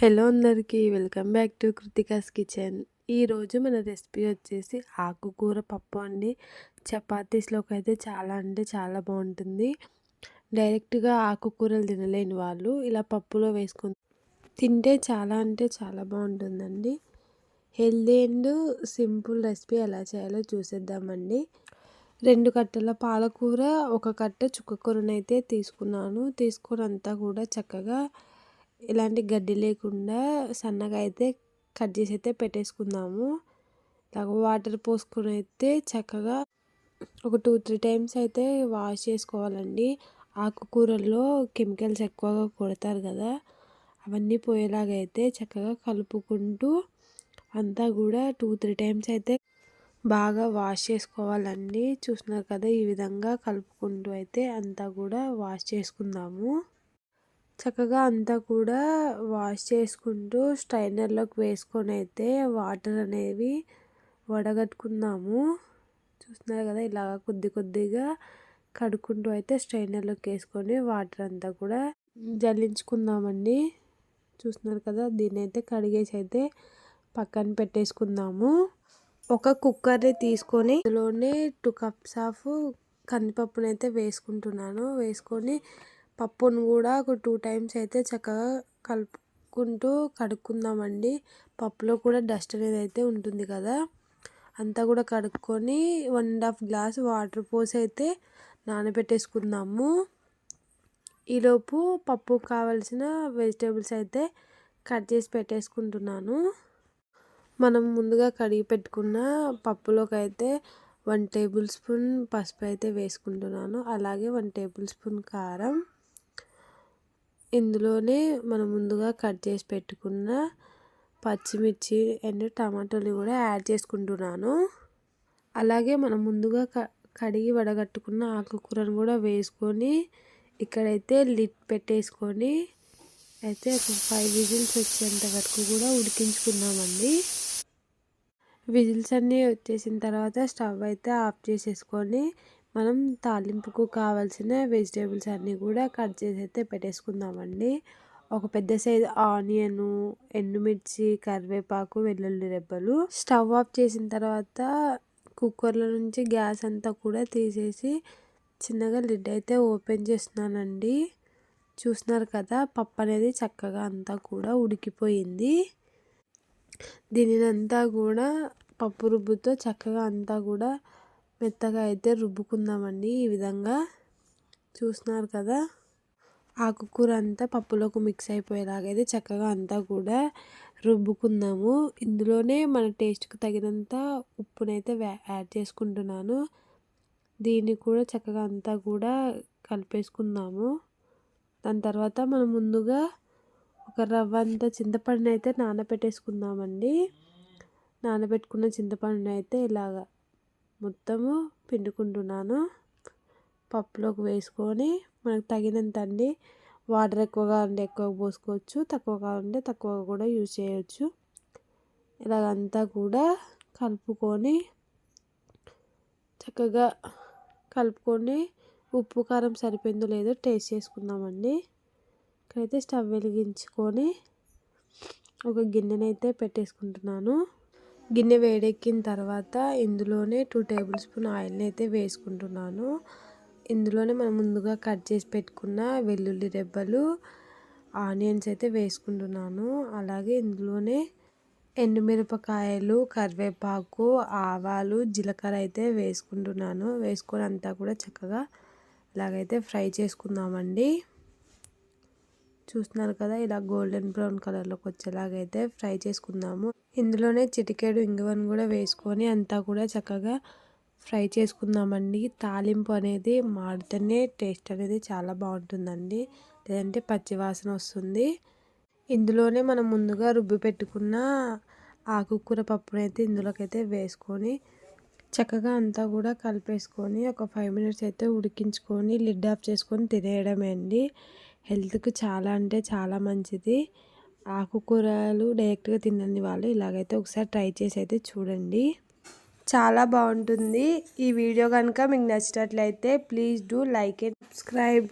Hello అందరికీ welcome back to Kritika's kitchen. ఈరోజు మన రెసిపీ వచ్చేసి ఆకుకూర పప్పు అండి. చపాతీస్లోకి అయితే చాలా అంటే చాలా బాగుంటుంది. డైరెక్ట్గా ఆకుకూరలు తినలేని వాళ్ళు ఇలా పప్పులో వేసుకొని తింటే చాలా అంటే చాలా బాగుంటుందండి. హెల్దీ అండ్ సింపుల్ రెసిపీ ఎలా చేయాలో చూసేద్దామండి. రెండు కట్టల పాలకూర ఒక కట్ట చుక్కకూరనైతే తీసుకున్నాను. తీసుకున్నంతా కూడా చక్కగా ఇలాంటి గడ్డి లేకుండా సన్నగా అయితే కట్ చేసి అయితే పెట్టేసుకుందాము. ఇలాగ వాటర్ పోసుకొని అయితే చక్కగా ఒక టూ త్రీ టైమ్స్ అయితే వాష్ చేసుకోవాలండి. ఆకుకూరల్లో కెమికల్స్ ఎక్కువగా కొడతారు కదా అవన్నీ పోయేలాగా అయితే చక్కగా కలుపుకుంటూ అంతా కూడా టూ త్రీ టైమ్స్ అయితే బాగా వాష్ చేసుకోవాలండి. చూస్తున్నారు కదా ఈ విధంగా కలుపుకుంటూ అయితే అంతా కూడా వాష్ చేసుకుందాము. చక్కగా అంతా కూడా వాష్ చేసుకుంటూ స్ట్రైనర్లోకి వేసుకొని అయితే వాటర్ అనేవి వడగట్టుకుందాము చూస్తున్నారు కదా ఇలాగ కొద్ది కొద్దిగా కడుక్కుంటూ అయితే స్ట్రైనర్లోకి వేసుకొని వాటర్ అంతా కూడా జల్లించుకుందామండి. చూస్తున్నారు కదా దీన్ని అయితే కడిగేసి అయితే పక్కన పెట్టేసుకుందాము. ఒక కుక్కర్ని తీసుకొని అందులోనే టూ కప్స్ ఆఫ్ కందిపప్పునైతే వేసుకుంటున్నాను. వేసుకొని పప్పును కూడా ఒక టూ టైమ్స్ అయితే చక్కగా కలుపుకుంటూ కడుక్కుందామండి. పప్పులో కూడా డస్ట్ అనేది అయితే ఉంటుంది కదా. అంతా కూడా కడుక్కొని one and half glass water పోసి అయితే నానబెట్టేసుకుందాము. ఈలోపు పప్పుకు కావలసిన వెజిటేబుల్స్ అయితే కట్ చేసి పెట్టేసుకుంటున్నాను. మనం ముందుగా కడిగి పెట్టుకున్న పప్పులోకి అయితే వన్ టేబుల్ స్పూన్ పసుపు అయితే వేసుకుంటున్నాను. అలాగే వన్ టేబుల్ స్పూన్ కారం. ఇందులోనే మనం ముందుగా కట్ చేసి పెట్టుకున్న పచ్చిమిర్చి అండ్ టమాటోలు కూడా యాడ్ చేసుకుంటున్నాను. అలాగే మనం ముందుగా కడిగి వడగట్టుకున్న ఆకుకూరను కూడా వేసుకొని ఇక్కడైతే లిడ్ పెట్టేసుకొని అయితే ఒక ఫైవ్ విజిల్స్ వచ్చేంత వరకు కూడా ఉడికించుకున్నామండి విజిల్స్ అన్నీ వచ్చేసిన తర్వాత స్టవ్ అయితే ఆఫ్ చేసేసుకొని మనం తాలింపుకు కావాల్సిన వెజిటేబుల్స్ అన్నీ కూడా కట్ చేసి అయితే పెట్టేసుకుందామండి. ఒక పెద్ద సైజు ఆనియను ఎండుమిర్చి కరివేపాకు వెల్లుల్లి రెబ్బలు. స్టవ్ ఆఫ్ చేసిన తర్వాత కుక్కర్లో నుంచి గ్యాస్ అంతా కూడా తీసేసి చిన్నగా లిడ్ అయితే ఓపెన్ చేస్తున్నానండి. చూస్తున్నారు కదా పప్పు అనేది చక్కగా అంతా కూడా ఉడికిపోయింది. దీనినంతా కూడా పప్పు రుబ్బుతో చక్కగా అంతా కూడా మెత్తగా అయితే రుబ్బుకుందామండి. ఈ విధంగా చూస్తున్నారు కదా. ఆకుకూర అంతా పప్పులోకి మిక్స్ అయిపోయేలాగైతే చక్కగా అంతా కూడా రుబ్బుకుందాము. ఇందులోనే మన టేస్ట్కి తగినంత ఉప్పునైతే యాడ్ చేసుకుంటున్నాను. దీన్ని కూడా చక్కగా అంతా కూడా కలిపేసుకుందాము. దాని తర్వాత మనం ముందుగా ఒక రవ్వ అంత చింతపండుని అయితే నానబెట్టేసుకుందామండి. నానబెట్టుకున్న చింతపండుని అయితే ఇలాగా మొత్తము పిండుకుంటున్నాను. పప్పులోకి వేసుకొని మనకు తగినంత అండి. వాటర్ ఎక్కువగా ఉంటే ఎక్కువ పోసుకోవచ్చు తక్కువగా ఉంటే తక్కువ కూడా యూజ్ చేయవచ్చు ఇలాగంతా కూడా కలుపుకొని చక్కగా కలుపుకొని ఉప్పు కారం సరిపోయిందో లేదో టేస్ట్ చేసుకుందామండి. ఇక్కడైతే స్టవ్ వెలిగించుకొని ఒక గిన్నెనైతే పెట్టేసుకుంటున్నాను. గిన్నె వేడెక్కిన తర్వాత ఇందులోనే టూ టేబుల్ స్పూన్ ఆయిల్ని అయితే వేసుకుంటున్నాను. ఇందులోనే మనం ముందుగా కట్ చేసి పెట్టుకున్న వెల్లుల్లి రెబ్బలు ఆనియన్స్ అయితే వేసుకుంటున్నాను. అలాగే ఇందులోనే ఎండుమిరపకాయలు కరివేపాకు ఆవాలు జీలకర్ర అయితే వేసుకుంటున్నాను. వేసుకొని అంతా కూడా చక్కగా ఇలాగైతే ఫ్రై చేసుకుందామండి. చూస్తున్నారు కదా ఇలా గోల్డెన్ బ్రౌన్ కలర్లోకి వచ్చేలాగైతే ఫ్రై చేసుకుందాము. ఇందులోనే చిటికేడు ఇంగువను కూడా వేసుకొని అంతా కూడా చక్కగా ఫ్రై చేసుకుందామండి. తాలింపు అనేది మాడితేనే టేస్ట్ అనేది చాలా బాగుంటుందండి. లేదంటే పచ్చివాసన వస్తుంది. ఇందులోనే మనం ముందుగా రుబ్బి పెట్టుకున్న ఆకుకూర పప్పునైతే ఇందులోకైతే వేసుకొని చక్కగా అంతా కూడా కలిపేసుకొని ఒక ఫైవ్ మినిట్స్ అయితే ఉడికించుకొని లిడ్ ఆఫ్ చేసుకొని తినేయడమే అండి. హెల్త్కు చాలా అంటే చాలా మంచిది. ఆకుకూరలు డైరెక్ట్గా తినని వాళ్ళు ఇలాగైతే ఒకసారి ట్రై చేసి అయితే చూడండి. చాలా బాగుంటుంది. ఈ వీడియో కనుక మీకు నచ్చినట్లయితే please do like and subscribe.